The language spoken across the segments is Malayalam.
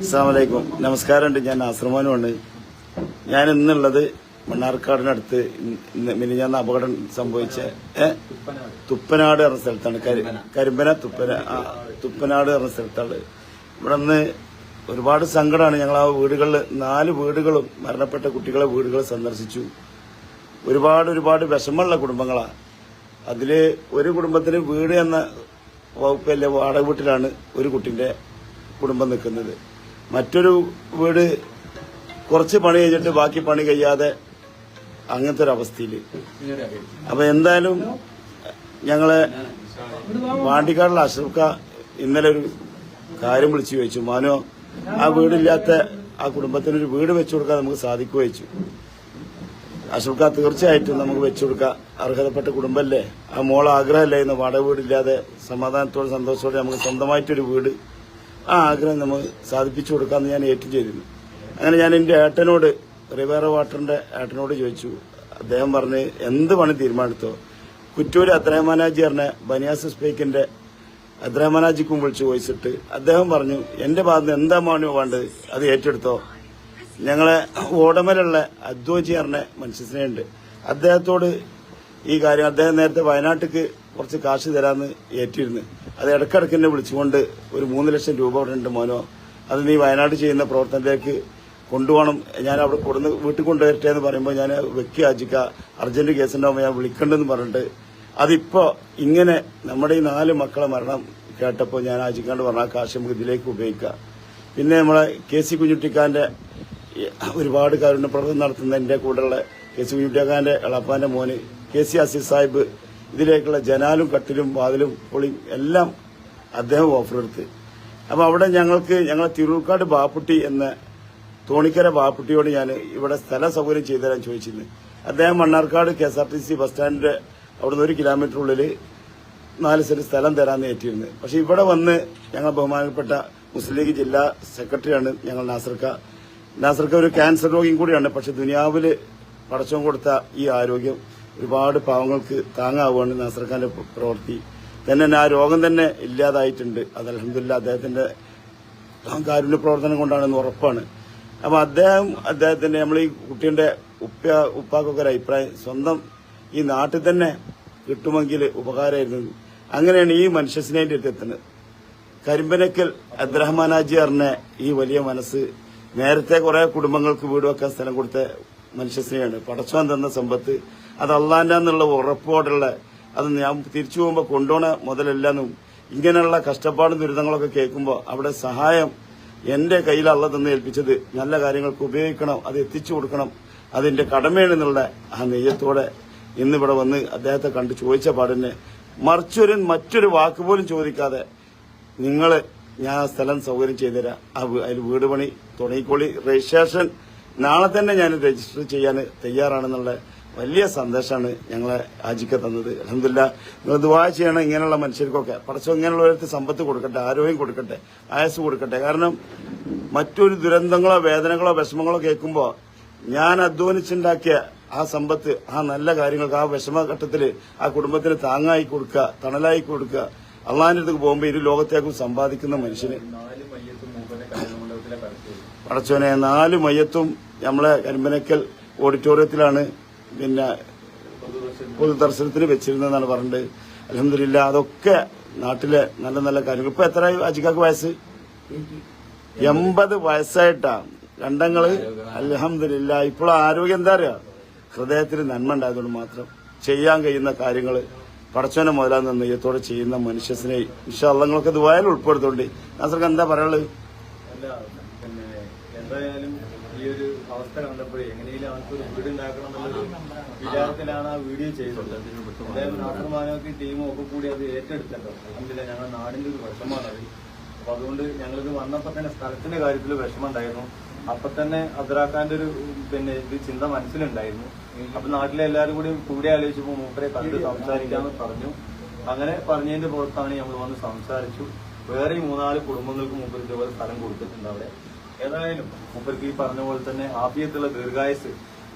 അസ്സാമലൈക്കും നമസ്കാരമുണ്ട്. ഞാൻ ആശ്രമാനുമാണ് ഞാൻ ഇന്നുള്ളത് മണ്ണാർക്കാടിനടുത്ത് മിനിഞ്ഞാന്ന് അപകടം സംഭവിച്ച? തുപ്പനാട് എന്ന സ്ഥലത്താണ്. കരിമ്പന തുപ്പന. തുപ്പനാട് എന്ന സ്ഥലത്താണ്. ഇവിടെ നിന്ന് ഒരുപാട് സങ്കടമാണ് ഞങ്ങൾ ആ വീടുകളിൽ നാല് വീടുകളും മരണപ്പെട്ട കുട്ടികളെ വീടുകൾ സന്ദർശിച്ചു. ഒരുപാട് ഒരുപാട് വിഷമമുള്ള കുടുംബങ്ങളാണ് അതിൽ ഒരു കുടുംബത്തിന് വീട് എന്ന വകുപ്പല്ലേ വാടക വീട്ടിലാണ് ഒരു കുട്ടിന്റെ കുടുംബം നിൽക്കുന്നത്. മറ്റൊരു വീട് കുറച്ച് പണി കഴിഞ്ഞിട്ട് ബാക്കി പണി കഴിയാതെ അങ്ങനത്തെ ഒരു അവസ്ഥയിൽ അപ്പൊ എന്തായാലും ഞങ്ങളെ പാണ്ടിക്കാടുള്ള അശ്രഫ ഇന്നലെ ഒരു കാര്യം വിളിച്ചു ചോദിച്ചു. മാനോ ആ വീടില്ലാത്ത ആ കുടുംബത്തിന് ഒരു വീട് വെച്ചു കൊടുക്കാൻ നമുക്ക് സാധിക്കുമോ ചോദിച്ചു. അശ്രഫ തീർച്ചയായിട്ടും നമുക്ക് വെച്ചു കൊടുക്കാം. അർഹതപ്പെട്ട കുടുംബമല്ലേ ആ മോളെ ആഗ്രഹമല്ലേ ഇന്ന് വാടക വീടില്ലാതെ സമാധാനത്തോടെ സന്തോഷത്തോടെ നമുക്ക് സ്വന്തമായിട്ടൊരു വീട് ആ ആഗ്രഹം നമുക്ക് സാധിപ്പിച്ചു കൊടുക്കാമെന്ന് ഞാൻ ഏറ്റു ചെയ്തിരുന്നു. അങ്ങനെ ഞാൻ എന്റെ ഏട്ടനോട് റിവേറ വാട്ടറിന്റെ ഏട്ടനോട് ചോദിച്ചു. അദ്ദേഹം പറഞ്ഞ് എന്ത് പണി തീരുമാനിച്ചോ കുറ്റൂര് അത്രഹമാനാജി പറഞ്ഞ ബനിയാസ് സ്പേക്കിന്റെ അത്രഹമാനാജിക്കും വിളിച്ച് ചോദിച്ചിട്ട് അദ്ദേഹം പറഞ്ഞു എന്റെ ഭാഗത്ത് എന്താ മാണി വേണ്ടത്? അത് ഏറ്റെടുത്തോ? ഞങ്ങളെ ഓടമലുള്ള അദ്വോജി പറഞ്ഞ മനുഷ്യസ്നേഹമുണ്ട് അദ്ദേഹത്തോട് ഈ കാര്യം അദ്ദേഹം നേരത്തെ വയനാട്ടിക്ക് കുറച്ച് കാശ് തരാമെന്ന് ഏറ്റിരുന്നു. അത് ഇടക്കിടക്ക് എന്നെ വിളിച്ചുകൊണ്ട് ഒരു മൂന്ന് ലക്ഷം രൂപ അവിടെ ഉണ്ട് മോനോ. അത് നീ വയനാട് ചെയ്യുന്ന പ്രവർത്തനത്തിലേക്ക് കൊണ്ടുപോകണം. ഞാൻ അവിടെ കൊടുന്ന് വീട്ടിൽ കൊണ്ടുവരട്ടെ എന്ന് പറയുമ്പോൾ ഞാൻ വെക്കി ആജിക്ക അർജന്റ് കേസിന്റെ ഞാൻ വിളിക്കണ്ടെന്ന് പറഞ്ഞിട്ട് അതിപ്പോ ഇങ്ങനെ നമ്മുടെ ഈ നാല് മക്കളെ മരണം കേട്ടപ്പോൾ ഞാൻ ആജിക്കാണ്ട് പറഞ്ഞ കാശ് നമുക്ക് ഇതിലേക്ക് ഉപയോഗിക്കാം. പിന്നെ നമ്മളെ കെ സി കുഞ്ഞുട്ടിക്കാന്റെ ഒരുപാട് കാരുണ്യ പ്രവർത്തനം നടത്തുന്ന എന്റെ കൂടെയുള്ള കെ സി കുഞ്ഞുട്ടിക്കാന്റെ എളപ്പാന്റെ മോന് കെ സി അസീസ് സാഹിബ് ഇതിലേക്കുള്ള ജനാലും കട്ടിലും വാതിലും പൊളിയും എല്ലാം അദ്ദേഹം ഓഫർ എടുത്ത് അപ്പൊ അവിടെ ഞങ്ങൾക്ക് ഞങ്ങളെ തിരൂർക്കാട് ബാപ്പുട്ടി എന്ന തോണിക്കര ബാപ്പുട്ടിയോട് ഞാൻ ഇവിടെ സ്ഥല സൗകര്യം ചെയ്തു തരാൻ ചോദിച്ചിരുന്നു. അദ്ദേഹം Mannarkkad K S R T C bus സ്റ്റാൻഡിന്റെ അവിടുന്ന് ഒരു കിലോമീറ്റർ ഉള്ളിൽ നാല് സെന്റ് സ്ഥലം തരാമെന്ന് ഏറ്റിരുന്നു. പക്ഷെ ഇവിടെ വന്ന് ഞങ്ങൾ ബഹുമാനപ്പെട്ട മുസ്ലിം ലീഗ് ജില്ലാ സെക്രട്ടറിയാണ് ഞങ്ങൾ നാസർക്ക. നാസർക്ക ഒരു ക്യാൻസർ രോഗിയും കൂടിയാണ്. പക്ഷെ ദുനിയാവിൽ പടച്ചം കൊടുത്ത ഈ ആരോഗ്യം ഒരുപാട് പാവങ്ങൾക്ക് താങ്ങാവുകയാണ് നാസർഖാന്റെ പ്രവൃത്തി. തന്നെ ആ രോഗം തന്നെ ഇല്ലാതായിട്ടുണ്ട്. അത് അലഹമില്ല അദ്ദേഹത്തിന്റെ കാരുണ്യ പ്രവർത്തനം കൊണ്ടാണെന്ന് ഉറപ്പാണ്. അപ്പൊ അദ്ദേഹം അദ്ദേഹത്തിന്റെ നമ്മൾ ഈ കുട്ടിയുടെ ഉപ്പ ഉപ്പാക്കൊക്കെ ഒരു അഭിപ്രായം സ്വന്തം ഈ നാട്ടിൽ തന്നെ കിട്ടുമെങ്കിൽ ഉപകാരമായിരുന്നു. അങ്ങനെയാണ് ഈ മനുഷ്യസ്നേഹിന്റെ അടുത്ത് എത്തുന്നത്. കരിമ്പനക്കൽ അബ്ദുറഹ്മാനാജി അറിഞ്ഞ ഈ വലിയ മനസ്സ് നേരത്തെ കുറെ കുടുംബങ്ങൾക്ക് വീട് വെക്കാൻ സ്ഥലം കൊടുത്ത മനുഷ്യസ്നേഹമാണ് പടച്ചോൻ തന്ന സമ്പത്ത് അത് അള്ളാന്റെ എന്നുള്ള ഉറപ്പോടുള്ള അത് ഞാൻ തിരിച്ചു പോകുമ്പോൾ കൊണ്ടുപോണ മുതലല്ലെന്നും ഇങ്ങനെയുള്ള കഷ്ടപ്പാടും ദുരിതങ്ങളൊക്കെ കേൾക്കുമ്പോൾ അവിടെ സഹായം എന്റെ കയ്യിൽ അള്ള തന്ന് ഏൽപ്പിച്ചത് നല്ല കാര്യങ്ങൾക്ക് ഉപയോഗിക്കണം അത് എത്തിച്ചു കൊടുക്കണം അതിന്റെ കടമയാണെന്നുള്ള ആ നെയ്യത്തോടെ ഇന്നിവിടെ വന്ന് അദ്ദേഹത്തെ കണ്ട് ചോദിച്ച പാടിനെ മറിച്ചൊരു മറ്റൊരു വാക്ക് പോലും ചോദിക്കാതെ നിങ്ങൾ ഞാൻ ആ സ്ഥലം സൗകര്യം ചെയ്തുതരാം. ആ അതിൽ വീട് പണി തുടങ്ങിക്കോളി രജിസ്ട്രേഷൻ. നാളെ തന്നെ ഞാൻ രജിസ്റ്റർ ചെയ്യാൻ തയ്യാറാണെന്നുള്ള വലിയ സന്ദേശമാണ് ഞങ്ങളെ ആജിക്ക തന്നത്. അലഹമില്ല നിങ്ങൾ ദുബായ ചെയ്യണം ഇങ്ങനെയുള്ള മനുഷ്യർക്കൊക്കെ. പടച്ചോ ഒരു സമ്പത്ത് കൊടുക്കട്ടെ ആരോഗ്യം കൊടുക്കട്ടെ ആയസ് കൊടുക്കട്ടെ. കാരണം മറ്റൊരു ദുരന്തങ്ങളോ വേദനകളോ വിഷമങ്ങളോ കേൾക്കുമ്പോൾ ഞാൻ അധ്വാനിച്ചുണ്ടാക്കിയ ആ സമ്പത്ത് ആ നല്ല കാര്യങ്ങൾക്ക് ആ വിഷമഘട്ടത്തിൽ ആ കുടുംബത്തിന് താങ്ങായി കൊടുക്കുക തണലായി കൊടുക്കുക അള്ളാഹിന്റെ അടുത്ത് പോകുമ്പോൾ ഇരു ലോകത്തേക്കും സമ്പാദിക്കുന്ന മനുഷ്യന്. പടച്ചോനെ നാല് മയ്യത്തും നമ്മളെ കരിമ്പനക്കൽ ഓഡിറ്റോറിയത്തിലാണ് പിന്നെ പൊതുദർശനത്തിന് വെച്ചിരുന്നതെന്നാണ് പറഞ്ഞത്. അലഹമില്ല അതൊക്കെ നാട്ടിലെ നല്ല നല്ല കാര്യങ്ങൾ. ഇപ്പൊ എത്ര അജിക്കാക്ക് വയസ്സ്? എൺപത് വയസ്സായിട്ടാ. രണ്ടങ്ങൾ അലഹമില്ല ഇപ്പോൾ ആരോഗ്യം എന്താ അറിയാ? ഹൃദയത്തിന് നന്മ ഉണ്ടായതുകൊണ്ട് മാത്രം ചെയ്യാൻ കഴിയുന്ന കാര്യങ്ങൾ പടച്ചോനെ മുതലാന്ന് നെയ്യത്തോടെ ചെയ്യുന്ന മനുഷ്യസിനെ വിഷാദങ്ങളൊക്കെ ദുബായിൽ ഉൾപ്പെടുത്തോണ്ട് നാസർക്ക് എന്താ പറയുള്ളത് എന്തായാലും അവസ്ഥ കണ്ടപ്പോഴേ എങ്ങനെയും അവർക്ക് ഒരു വീട് ഉണ്ടാക്കണം എന്നുള്ളൊരു വിചാരത്തിലാണ് ആ വീഡിയോ ചെയ്തത്. അദ്ദേഹം മാനവക്ക് ടീമും ഒക്കെ കൂടി അത് ഏറ്റെടുത്തല്ലോ അല്ല ഞങ്ങളുടെ നാടിന്റെ ഒരു വിഷമാണ് അത്. അപ്പൊ അതുകൊണ്ട് ഞങ്ങളിത് വന്നപ്പോ തന്നെ സ്ഥലത്തിന്റെ കാര്യത്തിൽ വിഷമം ഉണ്ടായിരുന്നു അപ്പൊ തന്നെ അബ്ദുറാഖാന്റെ ഒരു പിന്നെ ഇത് ചിന്ത മനസ്സിലുണ്ടായിരുന്നു. അപ്പൊ നാട്ടിലെ എല്ലാവരും കൂടി കൂടി ആലോചിച്ചപ്പോ മൂപ്പരെ കണ്ട് സംസാരിക്കാന്ന് പറഞ്ഞു. അങ്ങനെ പറഞ്ഞതിന്റെ പുറത്താണ് നമ്മൾ വന്ന് സംസാരിച്ചു. വേറെ മൂന്നാൽ കുടുംബങ്ങൾക്ക് മൂപ്പർ ഇതുപോലെ സ്ഥലം കൊടുത്തിട്ടുണ്ട് അവിടെ. ഏതായാലും മുപ്പർക്ക് ഈ പറഞ്ഞ പോലെ തന്നെ ആഫിയത്തുള്ള ദീർഘായുസ്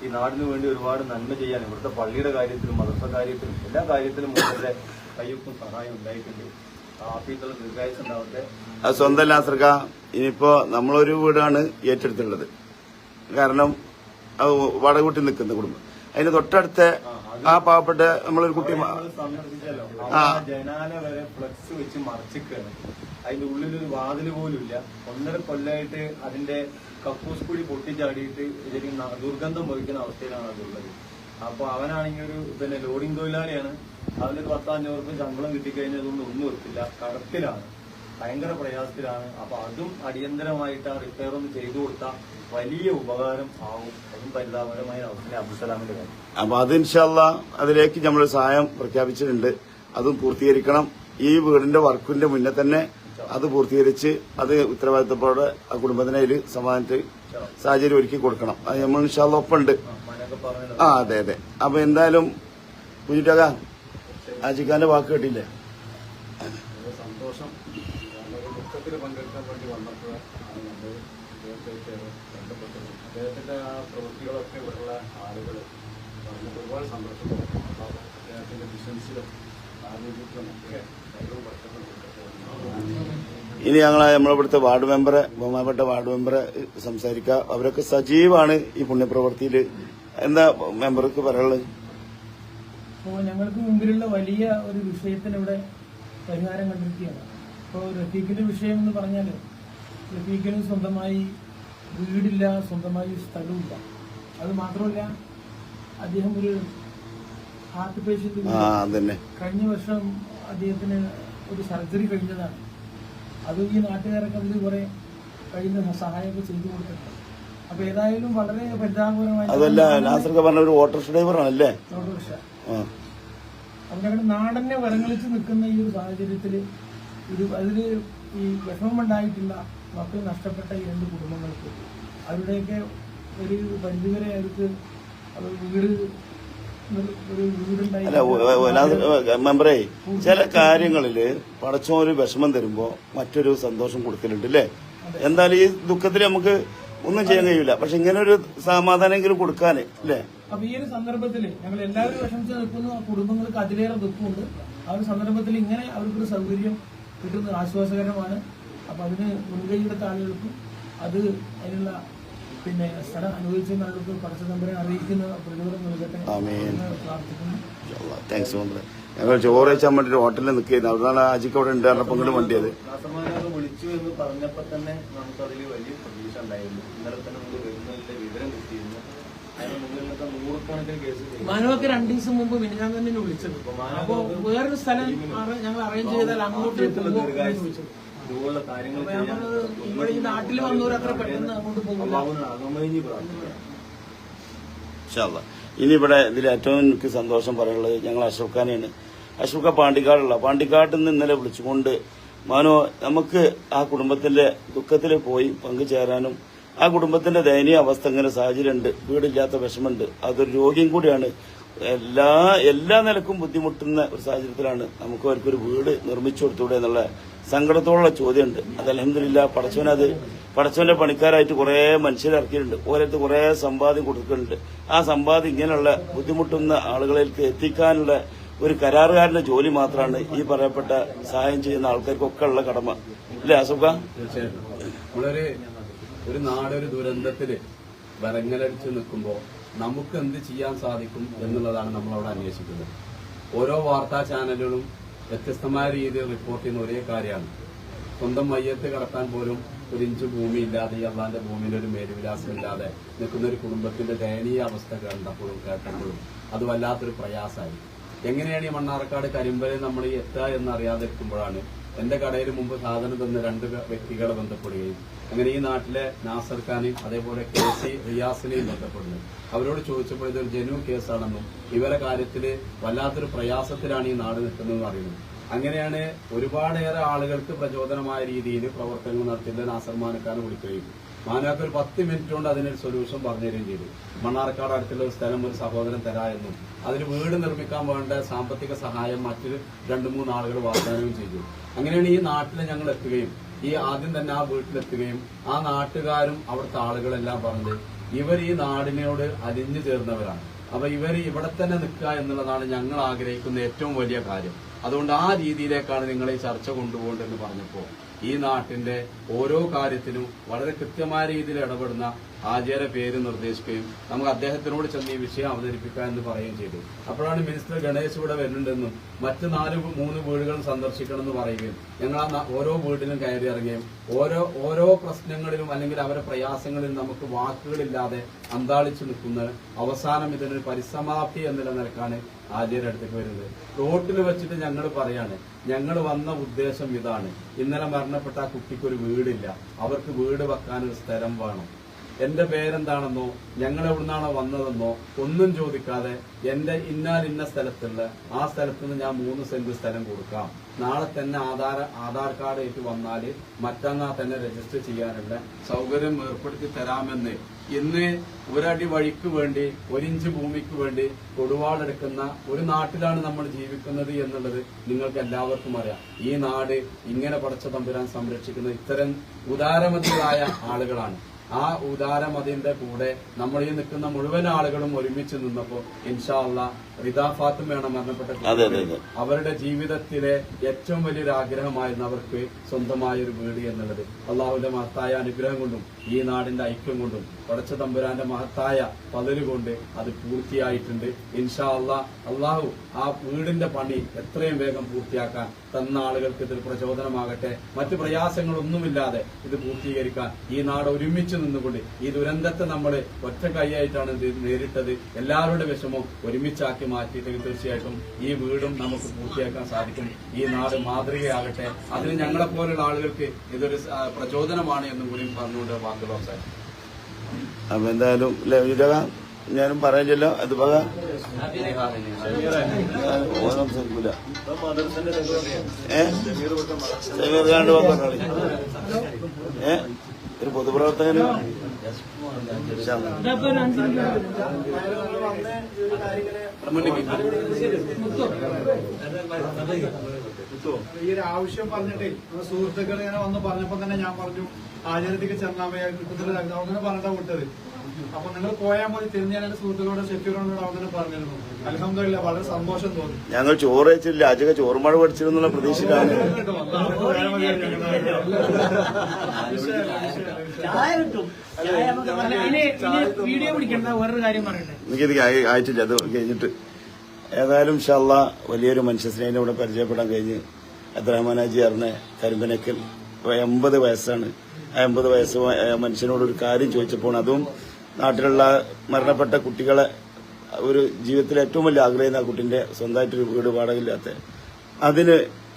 ഈ നാടിനു വേണ്ടി ഒരുപാട് നന്മ ചെയ്യാൻ ഇവിടുത്തെ പള്ളിയുടെ കാര്യത്തിലും മദർസ കാര്യത്തിലും എല്ലാ കാര്യത്തിലും മൂപ്പരുടെ കയ്യൊപ്പും സഹായം ഉണ്ടായിട്ടുണ്ട്. ആഫിയത്തുള്ള ദീർഘായുസ് ഉണ്ടാവട്ടെ. അത് സ്വന്തം നാസർക്ക ഇനിയിപ്പോ നമ്മളൊരു വീടാണ് ഏറ്റെടുത്തുള്ളത് കാരണം അത് വാടക നിൽക്കുന്ന കുടുംബം. അതിന് തൊട്ടടുത്ത ആ പാവപ്പെട്ട നമ്മളൊരു കുട്ടി ആ. ജനാല വരെ ഫ്ലക്സ് വെച്ച് മറച്ചിക്കാണ്. അതിന്റെ ഉള്ളിലൊരു വാതിൽ പോലും ഇല്ല. ഒന്നര കൊല്ലമായിട്ട് അതിന്റെ കക്കൂസ് കൂടി പൊട്ടിച്ചാടിയിട്ട് ശരിക്കും ദുർഗന്ധം വഹിക്കുന്ന അവസ്ഥയിലാണ് അതുള്ളത് അപ്പൊ അവനാണെങ്കിൽ ഒരു പിന്നെ ലോഡിംഗ് തൊഴിലാളിയാണ്. അവനൊരു പത്ത് അഞ്ഞൂറ് രൂപ ശമ്പളം കിട്ടിക്കഴിഞ്ഞതുകൊണ്ട് ഒന്നും എത്തില്ല കടത്തിലാണ്. ഭയങ്കര പ്രയാസത്തിലാണ്. അപ്പൊ അതും അടിയന്തരമായിട്ട് ആ റിപ്പയർ ഒന്ന് ചെയ്തു കൊടുത്താൽ വലിയ ഉപകാരം ആവും. അതും പരിതാപകരമായ അവസ്ഥയിലെ അബ്ദുസലാമിന്റെ കാര്യം. അപ്പൊ അത് ഇൻഷാല്ല അതിലേക്ക് നമ്മൾ സഹായം പ്രഖ്യാപിച്ചിട്ടുണ്ട്. അതും പൂർത്തീകരിക്കണം. ഈ വീടിന്റെ വർക്കിന്റെ മുന്നേ തന്നെ അത് പൂർത്തീകരിച്ച് അത് ഉത്തരവാദിത്തത്തോടെ ആ കുടുംബത്തിനെ അതിൽ സമാധാനത്തിൽ സാഹചര്യം ഒരുക്കി കൊടുക്കണം. അത് നമ്മൾ ഇൻഷാല്ല ഒപ്പുണ്ട്. ആ അതെ അതെ. അപ്പൊ എന്തായാലും കുഞ്ഞിട്ടക അജിക്കാന്റെ വാക്ക് കേട്ടില്ലേ വളരെ സന്തോഷം ദുഃഖത്തിൽ പങ്കെടുക്കാൻ വേണ്ടി വന്നപ്പോഴാണ് നമ്മൾ അദ്ദേഹത്തെ ബന്ധപ്പെട്ടത്. അദ്ദേഹത്തിന്റെ ആ പ്രവൃത്തികളൊക്കെ ഇവിടെയുള്ള ആളുകൾ പറഞ്ഞിട്ട് ഒരുപാട് സന്തോഷം അപ്പോൾ അദ്ദേഹത്തിന്റെ ബിസിനസ്സിലും ആരോഗ്യത്തിലും ഒക്കെ കഴിവ് വർഷപ്പെടുന്നുണ്ട് ഇനി ഞങ്ങൾ നമ്മളിവിടുത്തെ വാർഡ് മെമ്പറെ ബഹുമാനപ്പെട്ട വാർഡ് മെമ്പറെ സംസാരിക്കുക. അവരൊക്കെ സജീവാണ് ഈ പുണ്യപ്രവൃത്തിയിൽ. എന്താ മെമ്പർക്ക് പറയാനുള്ളത്? അപ്പോൾ ഞങ്ങൾക്ക് മുമ്പിലുള്ള വലിയ ഒരു വിഷയത്തിന് ഇവിടെ പരിഹാരം കണ്ടിരിക്കുകയാണ്. ഇപ്പോൾ റഫീഖിന്റെ വിഷയം എന്ന് പറഞ്ഞാൽ റഫീഖിന് സ്വന്തമായി വീടില്ല സ്വന്തമായി സ്ഥലമില്ല അത് മാത്രമല്ല അദ്ദേഹം ഒരു ഹാർട്ട് അതന്നെ. കഴിഞ്ഞ വർഷം അദ്ദേഹത്തിന് ഒരു സർജറി കഴിഞ്ഞതാണ്. അത് ഈ നാട്ടുകാരൊക്കെ അതിൽ കുറെ കഴിയുന്ന സഹായമൊക്കെ ചെയ്തു കൊടുത്തിട്ടുണ്ട്. അപ്പൊ ഏതായാലും വളരെ പരിതാപകരമായി അതല്ല നാസർക്ക് പറഞ്ഞ ഒരു ഓട്ടോറിക്ഷ ഡ്രൈവറാണല്ലേ ഓട്ടോറിക്ഷ അവരങ്ങനെ നാടനെ വരങ്ങളിച്ച് നിൽക്കുന്ന ഈ ഒരു സാഹചര്യത്തിൽ ഇത് അതിൽ ഈ വിഷമമുണ്ടായിട്ടില്ല. മക്കൾ നഷ്ടപ്പെട്ട ഈ രണ്ട് കുടുംബങ്ങൾക്ക്. അവരുടെയൊക്കെ ഒരു പരിധിവരെ അവർക്ക് വീട് മെമ്പറേ ചില കാര്യങ്ങളിൽ പടച്ചോര് ഒരു വിഷമം തരുമ്പോ മറ്റൊരു സന്തോഷം കൊടുക്കലുണ്ട് അല്ലേ എന്തായാലും ഈ ദുഃഖത്തിൽ നമുക്ക് ഒന്നും ചെയ്യാൻ കഴിയില്ല പക്ഷെ ഇങ്ങനെ ഒരു സമാധാനമെങ്കിലും കൊടുക്കാന് അല്ലേ? അപ്പൊ ഈ ഒരു സന്ദർഭത്തിൽ ഞങ്ങൾ എല്ലാവരും വിഷമിച്ച് നിൽക്കുന്നു. കുടുംബങ്ങൾക്ക് അതിലേറെ ദുഃഖമുണ്ട്. ആ ഒരു സന്ദർഭത്തിൽ ഇങ്ങനെ അവർക്കൊരു സൗകര്യം കിട്ടുന്നത് ആശ്വാസകരമാണ്. അപ്പോൾ അതിന് മുൻകൈയെടുത്ത ആളുകൾക്കും അത് അതിനുള്ള പിന്നെ സ്ഥലം അനുഭവിച്ച ആളുകൾക്ക് പടച്ച നമ്പരെ അറിയിക്കുന്ന പ്രതിഫലം നൽകട്ടെ പ്രാർത്ഥിക്കുന്നു. താങ്ക്സ് ഞങ്ങൾ ചോറ് വെച്ചാൽ വേണ്ടി ഒരു ഹോട്ടലിൽ നിൽക്കുന്നത് അതാണ് അജിക്ക് അവിടെ ഉണ്ട്. പറഞ്ഞപ്പോൾ ഇങ്ങോട്ട് വണ്ടിയത്. വിളിച്ചു എന്ന് പറഞ്ഞപ്പോ തന്നെ നമുക്ക് അതിൽ വലിയ പ്രതീക്ഷ ഉണ്ടായിരുന്നു. ഇന്നലെ തന്നെ നമുക്ക് വരുന്നതിന്റെ വിവരം മാനവക്ക് രണ്ടു ദിവസം മുമ്പ് മിനിഞ്ഞാൻ തന്നെ വിളിച്ചത്. അപ്പൊ വേറൊരു സ്ഥലം ഞങ്ങൾ അറേഞ്ച് ചെയ്താൽ അങ്ങോട്ട് ചെയ്യാൻ ഇവിടെ ഈ നാട്ടിൽ വന്നവർ അത്ര പെട്ടെന്ന് അങ്ങോട്ട് പോകില്ല. ഇനി ഇവിടെ ഇതിൽ ഏറ്റവും എനിക്ക് സന്തോഷം പറയാനുള്ളത് ഞങ്ങൾ അഷ്റഫ് ഖാനെയാണ്. അഷ്റഫ് ഖാൻ പാണ്ടിക്കാടുള്ള. പാണ്ടിക്കാട്ടിൽ നിന്ന് ഇന്നലെ വിളിച്ചുകൊണ്ട് മാനോ നമുക്ക് ആ കുടുംബത്തിന്റെ ദുഃഖത്തിൽ പോയി പങ്കുചേരാനും ആ കുടുംബത്തിന്റെ ദയനീയ അവസ്ഥ ഇങ്ങനെ സാഹചര്യമുണ്ട്. വീടില്ലാത്ത വിഷമമുണ്ട്. അതൊരു രോഗിയും കൂടിയാണ്. എല്ലാ എല്ലാ നിലക്കും ബുദ്ധിമുട്ടുന്ന ഒരു സാഹചര്യത്തിലാണ് നമുക്ക് അവർക്കൊരു വീട് നിർമ്മിച്ചു കൊടുത്തൂടെ എന്നുള്ള സങ്കടത്തോടുള്ള ചോദ്യമുണ്ട്. അത് അലഹമില്ല പടച്ചവനത് പടച്ചവന്റെ പണിക്കാരായിട്ട് കുറെ മനുഷ്യരെ ഇറക്കിയിട്ടുണ്ട്. ഓരോരുത്തർ കുറെ സമ്പാദ്യം കൊടുക്കുന്നുണ്ട്. ആ സമ്പാദ്യം ഇങ്ങനെയുള്ള ബുദ്ധിമുട്ടുന്ന ആളുകളിലേക്ക് എത്തിക്കാനുള്ള ഒരു കരാറുകാരന്റെ ജോലി മാത്രമാണ് ഈ പറയപ്പെട്ട സഹായം ചെയ്യുന്ന ആൾക്കാർക്കൊക്കെ ഉള്ള കടമ. അല്ലേ അസുഖ ഒരു നാടൊരു ദുരന്തത്തിൽ വരങ്ങലടിച്ച് നിൽക്കുമ്പോൾ നമുക്ക് എന്ത് ചെയ്യാൻ സാധിക്കും എന്നുള്ളതാണ് നമ്മളവിടെ അന്വേഷിക്കുന്നത്. ഓരോ വാർത്താ ചാനലുകളും വ്യത്യസ്തമായ രീതിയിൽ റിപ്പോർട്ട് ചെയ്യുന്ന ഒരേ കാര്യമാണ്. സ്വന്തം മയ്യത്ത് കടത്താൻ പോലും ഒരു ഇഞ്ച് ഭൂമി ഇല്ലാതെ ഈ അള്ളാന്റെ ഭൂമിയിൽ ഒരു മേലുവിലാസം ഇല്ലാതെ നിൽക്കുന്ന ഒരു കുടുംബത്തിന്റെ ദയനീയ അവസ്ഥ കണ്ടപ്പോഴും കേട്ടപ്പോഴും അത് വല്ലാത്തൊരു പ്രയാസമായി. എങ്ങനെയാണ് ഈ മണ്ണാർക്കാട് കരിമ്പലിൽ നമ്മൾ എത്തുക എന്ന് അറിയാതിരിക്കുമ്പോഴാണ് എന്റെ കടയിൽ മുമ്പ് സാധനം തന്ന രണ്ട് വ്യക്തികളെ ബന്ധപ്പെടുകയും അങ്ങനെ ഈ നാട്ടിലെ നാസർ ഖാനെയും അതേപോലെ കെ സി റിയാസിനെയും ബന്ധപ്പെടുന്നു. അവരോട് ചോദിച്ചപ്പോൾ ഇതൊരു ജനു കേസാണെന്നും ഇവരെ കാര്യത്തിൽ വല്ലാത്തൊരു പ്രയാസത്തിലാണ് ഈ നാട് നിൽക്കുന്നതെന്ന് അറിയുന്നു. അങ്ങനെയാണ് ഒരുപാടേറെ ആളുകൾക്ക് പ്രചോദനമായ രീതിയിൽ പ്രവർത്തനങ്ങൾ നടത്തിയിട്ട് നാസർ മാനക്കാനെ വിളിക്കുകയും. മാനാക്ക് ഒരു പത്ത് മിനിറ്റ് കൊണ്ട് അതിനൊരു സൊല്യൂഷൻ പറഞ്ഞു തരികയും ചെയ്തു. മണ്ണാർക്കാട് അടുത്തുള്ള ഒരു സ്ഥലം ഒരു സഹോദരൻ തരായെന്നും എന്നും അതിന് വീട് നിർമ്മിക്കാൻ വേണ്ട സാമ്പത്തിക സഹായം മറ്റു രണ്ടു മൂന്ന് ആളുകൾ വാഗ്ദാനവും ചെയ്തു. അങ്ങനെയാണ് ഈ നാട്ടിൽ ഞങ്ങൾ എത്തുകയും ഈ ആദ്യം തന്നെ ആ വീട്ടിലെത്തുകയും ആ നാട്ടുകാരും അവിടുത്തെ ആളുകളെല്ലാം പറഞ്ഞ് ഇവർ ഈ നാടിനോട് അലിഞ്ഞു ചേർന്നവരാണ്. അപ്പൊ ഇവർ ഇവിടെ തന്നെ നിൽക്കുക എന്നുള്ളതാണ് ഞങ്ങൾ ആഗ്രഹിക്കുന്ന ഏറ്റവും വലിയ കാര്യം. അതുകൊണ്ട് ആ രീതിയിലേക്കാണ് നിങ്ങൾ ഈ ചർച്ച കൊണ്ടുപോകേണ്ടതെന്ന് പറഞ്ഞപ്പോൾ ഈ നാട്ടിന്റെ ഓരോ കാര്യത്തിനും വളരെ കൃത്യമായ രീതിയിൽ ഇടപെടുന്ന ആചാര്യ പേര് നിർദ്ദേശിക്കുകയും നമുക്ക് അദ്ദേഹത്തിനോട് ചെന്ന് ഈ വിഷയം അവതരിപ്പിക്കാൻ എന്ന് പറയുകയും ചെയ്തു. അപ്പോഴാണ് മിനിസ്റ്റർ ഗണേശ് ഇവിടെ വരുന്നുണ്ടെന്നും മറ്റ് നാല് മൂന്ന് വീടുകൾ സന്ദർശിക്കണം എന്ന് പറയുകയും ഞങ്ങൾ ആ ഓരോ വീട്ടിലും കയറി ഇറങ്ങുകയും ഓരോ ഓരോ പ്രശ്നങ്ങളിലും അല്ലെങ്കിൽ അവരുടെ പ്രയാസങ്ങളിലും നമുക്ക് വാക്കുകളില്ലാതെ അന്താളിച്ചു നിൽക്കുന്ന അവസാനം ഇതിനൊരു പരിസമാപ്തി എന്നുള്ള നിലക്കാണ് ആചാര്യ അടുത്തേക്ക് വരുന്നത്. റോട്ടിൽ വെച്ചിട്ട് ഞങ്ങൾ പറയാണ് ഞങ്ങൾ വന്ന ഉദ്ദേശം ഇതാണ്. ഇന്നലെ മരണപ്പെട്ട ആ കുട്ടിക്കൊരു വീടില്ല. അവർക്ക് വീട് വെക്കാനൊരു സ്ഥലം വേണം. എന്റെ പേരെന്താണെന്നോ ഞങ്ങൾ എവിടുന്നാണോ വന്നതെന്നോ ഒന്നും ചോദിക്കാതെ എന്റെ ഇന്നാൽ ഇന്ന സ്ഥലത്തുള്ള ആ സ്ഥലത്ത് നിന്ന് ഞാൻ മൂന്ന് സെന്റ് സ്ഥലം കൊടുക്കാം. നാളെ തന്നെ ആധാർ ആധാർ കാർഡ് ഏറ്റു വന്നാൽ മറ്റന്നാ തന്നെ രജിസ്റ്റർ ചെയ്യാനുള്ള സൗകര്യം ഏർപ്പെടുത്തി തരാമെന്ന്. ഇന്ന് ഒരടി വഴിക്ക് വേണ്ടി ഒരിഞ്ച് ഭൂമിക്ക് വേണ്ടി കൊടുവാളെടുക്കുന്ന ഒരു നാട്ടിലാണ് നമ്മൾ ജീവിക്കുന്നത് എന്നുള്ളത് നിങ്ങൾക്ക് എല്ലാവർക്കും അറിയാം. ഈ നാട് ഇങ്ങനെ പടച്ച തമ്പുരാൻ സംരക്ഷിക്കുന്ന ഇത്തരം ഉദാരമതികളായ ആളുകളാണ്. ആ ഉദാരമതിന്റെ കൂടെ നമ്മൾ ഈ നിൽക്കുന്ന മുഴുവൻ ആളുകളും ഒരുമിച്ച് നിന്നപ്പോ ഇൻഷാല്ല റിദാ വേണം മരണപ്പെട്ട. അവരുടെ ജീവിതത്തിലെ ഏറ്റവും വലിയൊരു ആഗ്രഹമായിരുന്നു അവർക്ക് സ്വന്തമായ ഒരു വീട് എന്നുള്ളത്. അള്ളാഹുവിന്റെ മഹത്തായ അനുഗ്രഹം കൊണ്ടും ഈ നാടിന്റെ ഐക്യം കൊണ്ടും പടച്ച തമ്പുരാന്റെ മഹത്തായ പതിലുകൊണ്ട് അത് പൂർത്തിയായിട്ടുണ്ട്. ഇൻഷാ അള്ളാ അള്ളാഹു ആ വീടിന്റെ പണി എത്രയും വേഗം പൂർത്തിയാക്കാൻ തന്ന ആളുകൾക്ക് ഇതിൽ പ്രചോദനമാകട്ടെ. മറ്റു പ്രയാസങ്ങളൊന്നുമില്ലാതെ ഇത് പൂർത്തീകരിക്കാൻ ഈ നാട് ഒരുമിച്ച് നിന്നുകൊണ്ട് ഈ ദുരന്തത്തെ നമ്മൾ ഒറ്റ കൈയായിട്ടാണ് നേരിട്ടത്. എല്ലാവരുടെ വിഷമവും ഒരുമിച്ചാക്കി മാറ്റിയിട്ടെങ്കിൽ തീർച്ചയായിട്ടും ഈ വീടും നമുക്ക് പൂർത്തിയാക്കാൻ സാധിക്കും. ഈ നാട് മാതൃകയാകട്ടെ. അതിന് ഞങ്ങളെപ്പോലുള്ള ആളുകൾക്ക് ഇതൊരു പ്രചോദനമാണ് എന്നും കൂടി പറഞ്ഞുകൊണ്ട് വാക്കുകൾ സാർ അപ്പൊ എന്തായാലും ഞാനും പറയില്ലല്ലോ അത് ഏഹ് സംസാരിക്കൂല ഏ? സമീർഖാണ്ട് പറഞ്ഞോളി ഏ? ഒരു പൊതുപ്രവർത്തകന് ഈ ഒരു ആവശ്യം പറഞ്ഞിട്ടേ നമ്മുടെ സുഹൃത്തുക്കൾ ഇങ്ങനെ വന്ന് പറഞ്ഞപ്പോ തന്നെ ഞാൻ പറഞ്ഞു ആചാര്യത്തിക്ക് ചെന്നാമയ കിട്ടുന്നില്ല അങ്ങനെ പറഞ്ഞിട്ടാ വിട്ടത്. അപ്പൊ നിങ്ങൾ പോയാൽ മതി തിരിഞ്ഞ് ഞാൻ എന്റെ സുഹൃത്തുക്കളോട് ഷെഫീറോട് അങ്ങനെ പറഞ്ഞിരുന്നു അലഹമില്ല വളരെ സന്തോഷം തോന്നി. ഞങ്ങൾ ചോറ് വെച്ചില്ല അജക ചോറുമഴ പഠിച്ചിരുന്നുള്ള പ്രതീക്ഷയിലാണ്. എനിക്കിത് ആയി- ആയിട്ടില്ല. അത് കഴിഞ്ഞിട്ട്. ഏതായാലും ഷല്ല വലിയൊരു മനുഷ്യസ്നേഹിനെ ഇവിടെ പരിചയപ്പെടാൻ കഴിഞ്ഞ് അബ്ദുറഹ്മാനാജി അറിഞ്ഞ കരിമ്പനക്കൽ. എൺപത് വയസ്സാണ്. ആ എൺപത് വയസ്സ് മനുഷ്യനോട് ഒരു കാര്യം ചോദിച്ചപ്പോൾ അതും നാട്ടിലുള്ള മരണപ്പെട്ട കുട്ടികളെ ഒരു ജീവിതത്തിലെ ഏറ്റവും വലിയ ആഗ്രഹം ആ കുട്ടിന്റെ സ്വന്തമായിട്ടൊരു വീട് വാടകയില്ലാത്ത. അതിന്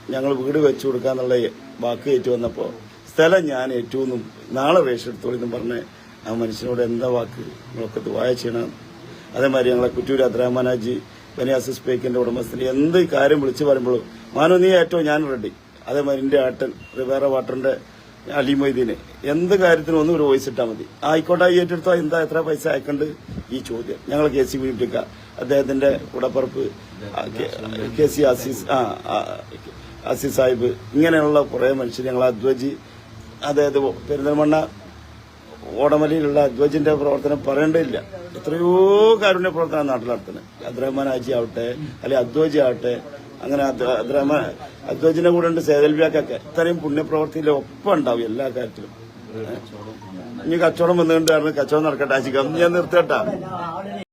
ഞങ്ങൾ വീട് വെച്ചു കൊടുക്കാന്നുള്ള വാക്ക് ഏറ്റു വന്നപ്പോൾ സ്ഥലം ഞാൻ ഏറ്റവും നാളെ റേഷൻ എടുത്തോളിന്നും പറഞ്ഞ് ആ മനുഷ്യനോട് എന്താ വാക്ക്? നമ്മളൊക്കെ വായ ചെയ്യണം. അതേമാതിരി ഞങ്ങളെ കുറ്റൂർ അബ്ദുറഹ്മാനാജി ബനിയാസ് പേക്കിന്റെ ഉടമസ്ഥന് എന്ത് കാര്യം വിളിച്ചു പറയുമ്പോഴും മാനോ നീ ഏറ്റവും ഞാൻ റെഡി. അതേമാതിരി എന്റെ ആട്ടൻ റിവേറ വാട്ടറിന്റെ അലി മൊയ്തീനെ എന്ത് കാര്യത്തിനും ഒന്നും ഒരു വോയിസ് ഇട്ടാൽ മതി. ആയിക്കോട്ടെ ഈ ഏറ്റെടുത്തോ എന്താ എത്ര പൈസ അയക്കണ്ട്? ഈ ചോദ്യം. ഞങ്ങൾ കെ സി വിളിപ്പിക്ക അദ്ദേഹത്തിന്റെ കൂടപ്പറപ്പ് കെ- സി അസീസ് ആ അസീസ് സാഹിബ് ഇങ്ങനെയുള്ള കുറെ മനുഷ്യർ ഞങ്ങൾ അദ്വജി അതായത് പെരിന്തൽമണ്ണ ഓടമലയിലുള്ള അദ്വജിന്റെ പ്രവർത്തനം പറയേണ്ടതില്ല. എത്രയോ കാരുണ്യ പ്രവർത്തനം നാട്ടിൽ നടത്തുന്നത്. അബ്ദുറഹ്മാൻ ആവട്ടെ അല്ലെ അദ്വജി ആവട്ടെ അങ്ങനെ അദ്വജന കൂടെ ഉണ്ട് സേതൽവ്യാക്കൊക്കെ ഇത്രയും പുണ്യപ്രവർത്തിയിൽ ഒപ്പം ഉണ്ടാവും എല്ലാ കാര്യത്തിലും. ഇനി കച്ചവടം വന്നുകൊണ്ട് കച്ചവടം നടക്കട്ടെ ആശിക്കാം. ഞാൻ നിർത്തട്ടാ